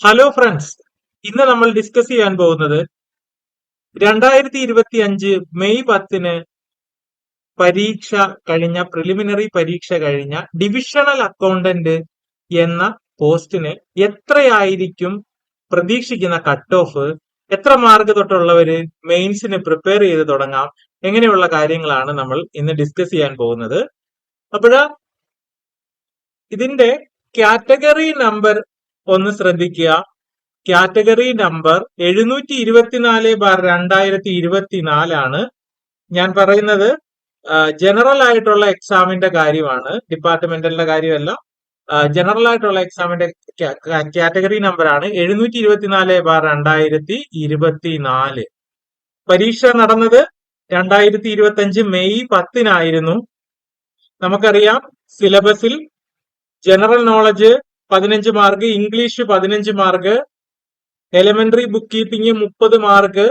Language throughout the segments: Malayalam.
ഹലോ ഫ്രണ്ട്സ് ഇന്ന് നമ്മൾ ഡിസ്കസ് ചെയ്യാൻ പോകുന്നത് രണ്ടായിരത്തി ഇരുപത്തി അഞ്ച് മെയ് പത്തിന് പരീക്ഷ കഴിഞ്ഞ പ്രിലിമിനറി പരീക്ഷ കഴിഞ്ഞ ഡിവിഷണൽ അക്കൗണ്ടന്റ് എന്ന പോസ്റ്റിന് എത്രയായിരിക്കും പ്രതീക്ഷിക്കുന്ന കട്ട് ഓഫ് എത്ര മാർക്ക് തൊട്ടുള്ളവര് മെയിൻസിന് പ്രിപ്പയർ ചെയ്ത് തുടങ്ങാം? എങ്ങനെയുള്ള കാര്യങ്ങളാണ് നമ്മൾ ഇന്ന് ഡിസ്കസ് ചെയ്യാൻ പോകുന്നത്. അപ്പോഴ ഇതിന്റെ കാറ്റഗറി നമ്പർ ഒന്ന് ശ്രദ്ധിക്കുക. കാറ്റഗറി നമ്പർ എഴുന്നൂറ്റി ഇരുപത്തിനാല് ബാർ രണ്ടായിരത്തി ഇരുപത്തിനാലാണ് ഞാൻ പറയുന്നത്. ജനറൽ ആയിട്ടുള്ള എക്സാമിന്റെ കാര്യമാണ്. ഡിപ്പാർട്ട്മെന്റലിന്റെ കാര്യമല്ല. ജനറൽ ആയിട്ടുള്ള എക്സാമിന്റെ കാറ്റഗറി നമ്പർ ആണ് എഴുന്നൂറ്റി ഇരുപത്തിനാല് ബാർ രണ്ടായിരത്തി ഇരുപത്തിനാല് പരീക്ഷ നടന്നത് രണ്ടായിരത്തി ഇരുപത്തി അഞ്ച് മെയ് പത്തിനായിരുന്നു. നമുക്കറിയാം സിലബസിൽ ജനറൽ നോളജ് പതിനഞ്ച് മാർക്ക് ഇംഗ്ലീഷ് പതിനഞ്ച് മാർക്ക് എലിമെന്ററി ബുക്ക് കീപ്പിംഗ് മുപ്പത് മാർക്ക്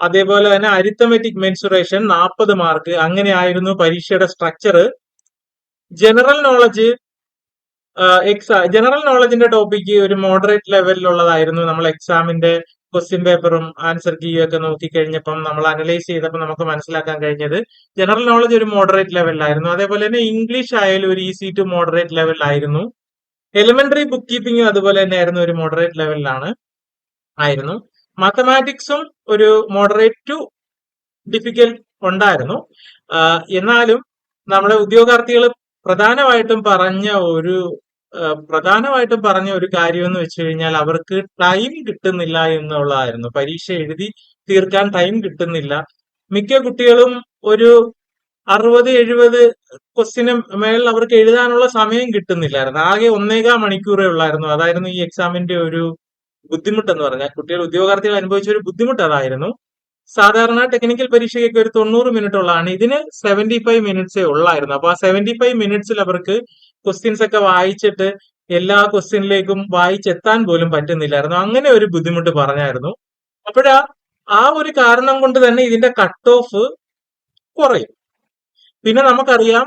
അതേപോലെ തന്നെ അരിത്തമെറ്റിക് മെൻസുറേഷൻ നാൽപ്പത് മാർക്ക് അങ്ങനെയായിരുന്നു പരീക്ഷയുടെ സ്ട്രക്ചർ ജനറൽ നോളജ് എക്സാ ജനറൽ നോളജിന്റെ ടോപ്പിക്ക് ഒരു മോഡറേറ്റ് ലെവലിലുള്ളതായിരുന്നു നമ്മൾ എക്സാമിന്റെ ക്വസ്റ്റ്യൻ പേപ്പറും ആൻസർ കീയും ഒക്കെ നോക്കിക്കഴിഞ്ഞപ്പം നമ്മൾ അനലൈസ് ചെയ്തപ്പോൾ നമുക്ക് മനസ്സിലാക്കാൻ കഴിഞ്ഞത് ജനറൽ നോളജ് ഒരു മോഡറേറ്റ് ലെവലിലായിരുന്നു അതേപോലെ തന്നെ ഇംഗ്ലീഷ് ആയാലും ഒരു ഈസി ടു മോഡറേറ്റ് ലെവലിലായിരുന്നു എലിമെന്ററി ബുക്ക് കീപ്പിംഗും അതുപോലെ തന്നെ ആയിരുന്നു ഒരു മോഡറേറ്റ് ലെവലിലാണ് ആയിരുന്നു. മാത്തമാറ്റിക്സും ഒരു മോഡറേറ്റ് ടു ഡിഫിക്കൽട്ട് ഉണ്ടായിരുന്നു. എന്നാലും നമ്മുടെ ഉദ്യോഗാർത്ഥികൾ പ്രധാനമായിട്ടും പറഞ്ഞ ഒരു പ്രധാനമായിട്ടും പറഞ്ഞ ഒരു കാര്യം എന്ന് വെച്ച് കഴിഞ്ഞാൽ അവർക്ക് ടൈം കിട്ടുന്നില്ല എന്നുള്ളതായിരുന്നു. പരീക്ഷ എഴുതി തീർക്കാൻ ടൈം കിട്ടുന്നില്ല. മിക്ക കുട്ടികളും ഒരു അറുപത് എഴുപത് ക്വസ്റ്റിന് മേളിൽ അവർക്ക് എഴുതാനുള്ള സമയം കിട്ടുന്നില്ലായിരുന്നു. ആകെ ഒന്നേകാ മണിക്കൂറേ ഉള്ളായിരുന്നു. അതായിരുന്നു ഈ എക്സാമിന്റെ ഒരു ബുദ്ധിമുട്ടെന്ന് പറഞ്ഞാൽ കുട്ടികൾ ഉദ്യോഗാർത്ഥികൾ അനുഭവിച്ച ഒരു ബുദ്ധിമുട്ട് അതായിരുന്നു. സാധാരണ ടെക്നിക്കൽ പരീക്ഷയ്ക്ക് ഒരു തൊണ്ണൂറ് മിനിറ്റ് ഉള്ളതാണ്. ഇതിന് സെവന്റി ഫൈവ് മിനിറ്റ്സേ ഉള്ളായിരുന്നു. അപ്പൊ ആ സെവന്റി ഫൈവ് മിനിറ്റ്സിൽ അവർക്ക് ക്വസ്റ്റ്യൻസ് ഒക്കെ വായിച്ചിട്ട് എല്ലാ ക്വസ്റ്റ്യനിലേക്കും വായിച്ചെത്താൻ പോലും പറ്റുന്നില്ലായിരുന്നു. അങ്ങനെ ഒരു ബുദ്ധിമുട്ട് പറഞ്ഞായിരുന്നു. അപ്പോഴാ ആ ഒരു കാരണം കൊണ്ട് തന്നെ ഇതിന്റെ കട്ട് ഓഫ് കുറയും. പിന്നെ നമുക്കറിയാം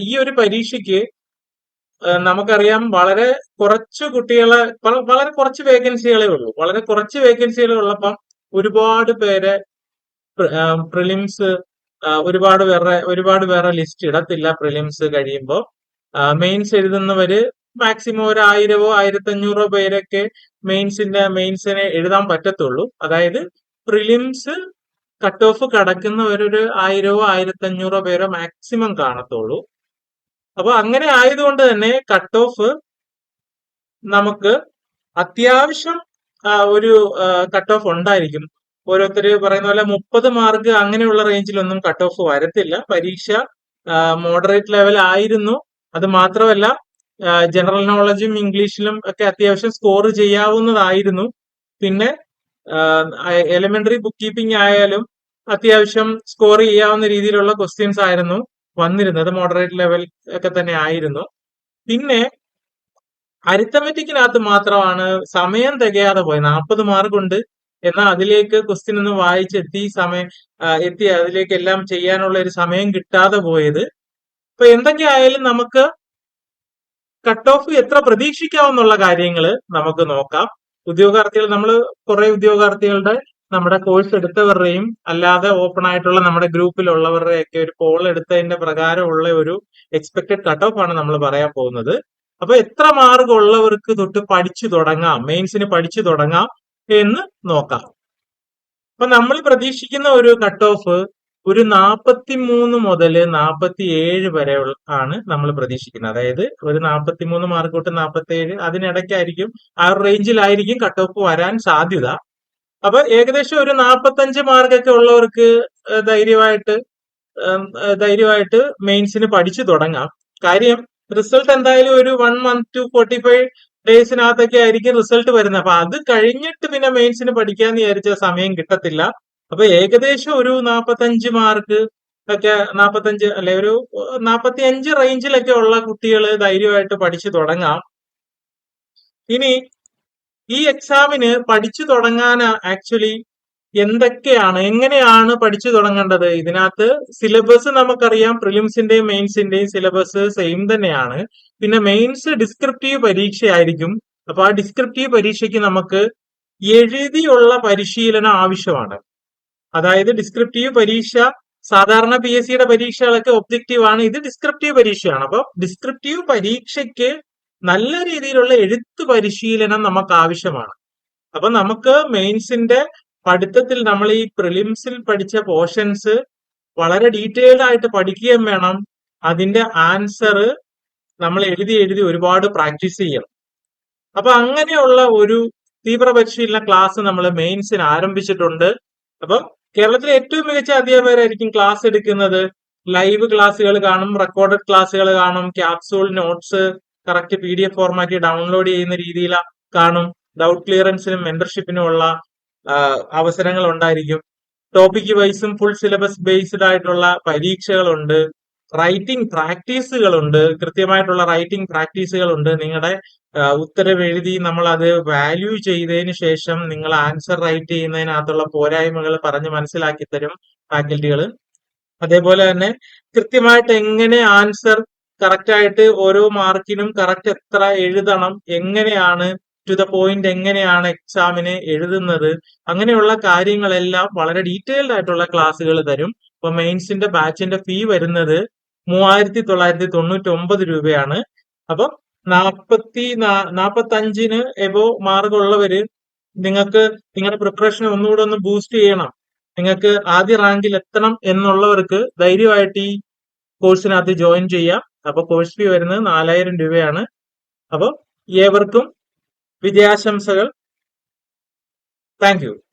ഈ ഒരു പരീക്ഷയ്ക്ക് നമുക്കറിയാം വളരെ കുറച്ച് കുട്ടികളെ വളരെ കുറച്ച് വേക്കൻസികളേ ഉള്ളൂ. വളരെ കുറച്ച് വേക്കൻസികൾ ഉള്ളപ്പം ഒരുപാട് പേരെ പ്രിലിംസ് ഒരുപാട് വേറെ ഒരുപാട് വേറെ ലിസ്റ്റ് ഇടത്തില്ല പ്രിലിംസ് കഴിയുമ്പോൾ. മെയിൻസ് എഴുതുന്നവര് മാക്സിമം ഒരു ആയിരവോ ആയിരത്തഞ്ഞൂറോ പേരൊക്കെ മെയിൻസിന്റെ മെയിൻസിനെ എഴുതാൻ പറ്റത്തുള്ളൂ. അതായത് പ്രിലിംസ് കട്ട് ഓഫ് കടക്കുന്നവരൊരു ആയിരമോ ആയിരത്തഞ്ഞൂറോ പേരോ മാക്സിമം കാണത്തുള്ളൂ. അപ്പൊ അങ്ങനെ ആയതുകൊണ്ട് തന്നെ കട്ട് ഓഫ് നമുക്ക് അത്യാവശ്യം ഒരു കട്ട് ഓഫ് ഉണ്ടായിരിക്കും. ഓരോരുത്തർ പറയുന്ന പോലെ മുപ്പത് മാർക്ക് അങ്ങനെയുള്ള റേഞ്ചിലൊന്നും കട്ട് ഓഫ് വരത്തില്ല. പരീക്ഷ മോഡറേറ്റ് ലെവൽ ആയിരുന്നു. അത് മാത്രമല്ല ജനറൽ നോളജും ഇംഗ്ലീഷിലും ഒക്കെ അത്യാവശ്യം സ്കോർ ചെയ്യാവുന്നതായിരുന്നു. പിന്നെ എലിമെന്ററി ബുക്ക് കീപ്പിംഗ് ആയാലും അത്യാവശ്യം സ്കോർ ചെയ്യാവുന്ന രീതിയിലുള്ള ക്വസ്റ്റ്യൻസ് ആയിരുന്നു വന്നിരുന്നത്. മോഡറേറ്റ് ലെവൽ ഒക്കെ തന്നെ ആയിരുന്നു. പിന്നെ അരിത്തമെറ്റിക്കിനകത്ത് മാത്രമാണ് സമയം തികയാതെ പോയത്. നാൽപ്പത് മാർക്കുണ്ട് എന്നാൽ അതിലേക്ക് ക്വസ്റ്റ്യൻ ഒന്ന് വായിച്ചെത്തി സമയം എത്തി. അതിലേക്ക് എല്ലാം ചെയ്യാനുള്ള ഒരു സമയം കിട്ടാതെ പോയത്. ഇപ്പൊ എന്തൊക്കെ ആയാലും നമുക്ക് കട്ട് ഓഫ് എത്ര പ്രതീക്ഷിക്കാവുന്നുള്ള കാര്യങ്ങൾ നമുക്ക് നോക്കാം. ഉദ്യോഗാർത്ഥികൾ നമ്മൾ കുറെ ഉദ്യോഗാർത്ഥികളുടെ നമ്മുടെ കോഴ്സ് എടുത്തവരുടെയും അല്ലാതെ ഓപ്പൺ ആയിട്ടുള്ള നമ്മുടെ ഗ്രൂപ്പിലുള്ളവരുടെയൊക്കെ ഒരു പോൾ എടുത്തതിന്റെ പ്രകാരമുള്ള ഒരു എക്സ്പെക്ടഡ് കട്ട് ഓഫ് ആണ് നമ്മൾ പറയാൻ പോകുന്നത്. അപ്പൊ എത്ര മാർഗം ഉള്ളവർക്ക് തൊട്ട് പഠിച്ചു തുടങ്ങാം മെയിൻസിന് പഠിച്ചു തുടങ്ങാം എന്ന് നോക്കാം. അപ്പൊ നമ്മൾ പ്രതീക്ഷിക്കുന്ന ഒരു കട്ട് ഓഫ് ഒരു നാൽപ്പത്തി മൂന്ന് മുതൽ നാൽപ്പത്തി ഏഴ് വരെ ആണ് നമ്മൾ പ്രതീക്ഷിക്കുന്നത്. അതായത് ഒരു നാൽപ്പത്തി മൂന്ന് മാർക്ക് തൊട്ട് നാൽപ്പത്തി ഏഴ് അതിനിടയ്ക്കായിരിക്കും ആ റേഞ്ചിലായിരിക്കും കട്ട് ഓഫ് വരാൻ സാധ്യത. അപ്പൊ ഏകദേശം ഒരു നാപ്പത്തഞ്ച് മാർക്കൊക്കെ ഉള്ളവർക്ക് ധൈര്യമായിട്ട് ധൈര്യമായിട്ട് മെയിൻസിന് പഠിച്ചു തുടങ്ങാം. കാര്യം റിസൾട്ട് എന്തായാലും ഒരു one month to forty five ഡേയ്സിനകത്തൊക്കെ ആയിരിക്കും റിസൾട്ട് വരുന്നത്. അപ്പൊ അത് കഴിഞ്ഞിട്ട് പിന്നെ മെയിൻസിന് പഠിക്കാന്ന് വിചാരിച്ച സമയം കിട്ടത്തില്ല. അപ്പൊ ഏകദേശം ഒരു നാപ്പത്തഞ്ച് മാർക്ക് ഒക്കെ നാപ്പത്തഞ്ച് അല്ലെ ഒരു നാപ്പത്തി അഞ്ച് റേഞ്ചിലൊക്കെ ഉള്ള കുട്ടികൾ ധൈര്യമായിട്ട് പഠിച്ചു തുടങ്ങാം. ഇനി ഈ എക്സാമിന് പഠിച്ചു തുടങ്ങാൻ ആക്ച്വലി എന്തൊക്കെയാണ് എങ്ങനെയാണ് പഠിച്ചു തുടങ്ങേണ്ടത്? ഇതിനകത്ത് സിലബസ് നമുക്കറിയാം പ്രിലിംസിന്റെയും മെയിൻസിന്റെയും സിലബസ് സെയിം തന്നെയാണ്. പിന്നെ മെയിൻസ് ഡിസ്ക്രിപ്റ്റീവ് പരീക്ഷയായിരിക്കും. അപ്പൊ ആ ഡിസ്ക്രിപ്റ്റീവ് പരീക്ഷയ്ക്ക് നമുക്ക് എഴുതിയുള്ള പരിശീലനം ആവശ്യമാണ്. അതായത് ഡിസ്ക്രിപ്റ്റീവ് പരീക്ഷ സാധാരണ പി എസ് സിയുടെ പരീക്ഷകളൊക്കെ ഒബ്ജക്റ്റീവ് ആണ്. ഇത് ഡിസ്ക്രിപ്റ്റീവ് പരീക്ഷയാണ്. അപ്പൊ ഡിസ്ക്രിപ്റ്റീവ് പരീക്ഷയ്ക്ക് നല്ല രീതിയിലുള്ള എഴുത്ത് പരിശീലനം നമുക്ക് ആവശ്യമാണ് അപ്പൊ നമുക്ക് മെയിൻസിന്റെ പഠിത്തത്തിൽ നമ്മൾ ഈ പ്രിലിംസിൽ പഠിച്ച പോർഷൻസ് വളരെ ഡീറ്റെയിൽഡ് ആയിട്ട് പഠിക്കുകയും വേണം. അതിന്റെ ആൻസർ നമ്മൾ എഴുതി എഴുതി ഒരുപാട് പ്രാക്ടീസ് ചെയ്യണം. അപ്പൊ അങ്ങനെയുള്ള ഒരു തീവ്ര പരിശീലന ക്ലാസ് നമ്മൾ മെയിൻസിന് ആരംഭിച്ചിട്ടുണ്ട്. അപ്പം കേരളത്തിലെ ഏറ്റവും മികച്ച അധ്യാപകരായിരിക്കും ക്ലാസ് എടുക്കുന്നത്. ലൈവ് ക്ലാസ്സുകൾ കാണും റെക്കോർഡഡ് ക്ലാസ്സുകൾ കാണും capsule notes correct P D F format download ചെയ്യുന്ന രീതിയിൽ കാണും. ഡൗട്ട് ക്ലിയറൻസിനും മെന്റർഷിപ്പിനും ഉള്ള അവസരങ്ങൾ ഉണ്ടായിരിക്കും ടോപ്പിക് വൈസും ഫുൾ സിലബസ് ബേസ്ഡ് ആയിട്ടുള്ള പരീക്ഷകളുണ്ട്. റൈറ്റിംഗ് പ്രാക്ടീസുകളുണ്ട് കൃത്യമായിട്ടുള്ള റൈറ്റിംഗ് പ്രാക്ടീസുകളുണ്ട് നിങ്ങളുടെ ഉത്തരവ് എഴുതി നമ്മൾ അത് വാല്യൂ ചെയ്തതിന് ശേഷം നിങ്ങൾ ആൻസർ റൈറ്റ് ചെയ്യുന്നതിനകത്തുള്ള പോരായ്മകൾ പറഞ്ഞ് മനസ്സിലാക്കി തരും ഫാക്കൽറ്റികൾ അതേപോലെ തന്നെ കൃത്യമായിട്ട് എങ്ങനെ ആൻസർ കറക്റ്റ് ആയിട്ട് ഓരോ മാർക്കിനും കറക്റ്റ് എത്ര എഴുതണം എങ്ങനെയാണ് ടു ദ പോയിന്റ് എങ്ങനെയാണ് എക്സാമിന് എഴുതുന്നത് അങ്ങനെയുള്ള കാര്യങ്ങളെല്ലാം വളരെ ഡീറ്റെയിൽഡ് ആയിട്ടുള്ള ക്ലാസ്സുകൾ തരും. ഇപ്പൊ മെയിൻസിന്റെ ബാച്ചിന്റെ ഫീ വരുന്നത് മൂവായിരത്തി തൊള്ളായിരത്തി തൊണ്ണൂറ്റി ഒമ്പത് രൂപയാണ്. അപ്പം നാപ്പത്തി നാപ്പത്തി അഞ്ചിന് എബോ മാർഗമുള്ളവര് നിങ്ങൾക്ക് നിങ്ങളുടെ പ്രിപ്പറേഷൻ ഒന്നുകൂടെ ഒന്ന് ബൂസ്റ്റ് ചെയ്യണം. നിങ്ങൾക്ക് ആദ്യ റാങ്കിൽ എത്തണം എന്നുള്ളവർക്ക് ധൈര്യമായിട്ട് ഈ കോഴ്സിനകത്ത് ജോയിൻ ചെയ്യാം. അപ്പൊ കോഴ്സ് ഫീ വരുന്നത് നാലായിരം രൂപയാണ്. അപ്പോൾ ഏവർക്കും വിജയാശംസകൾ. താങ്ക്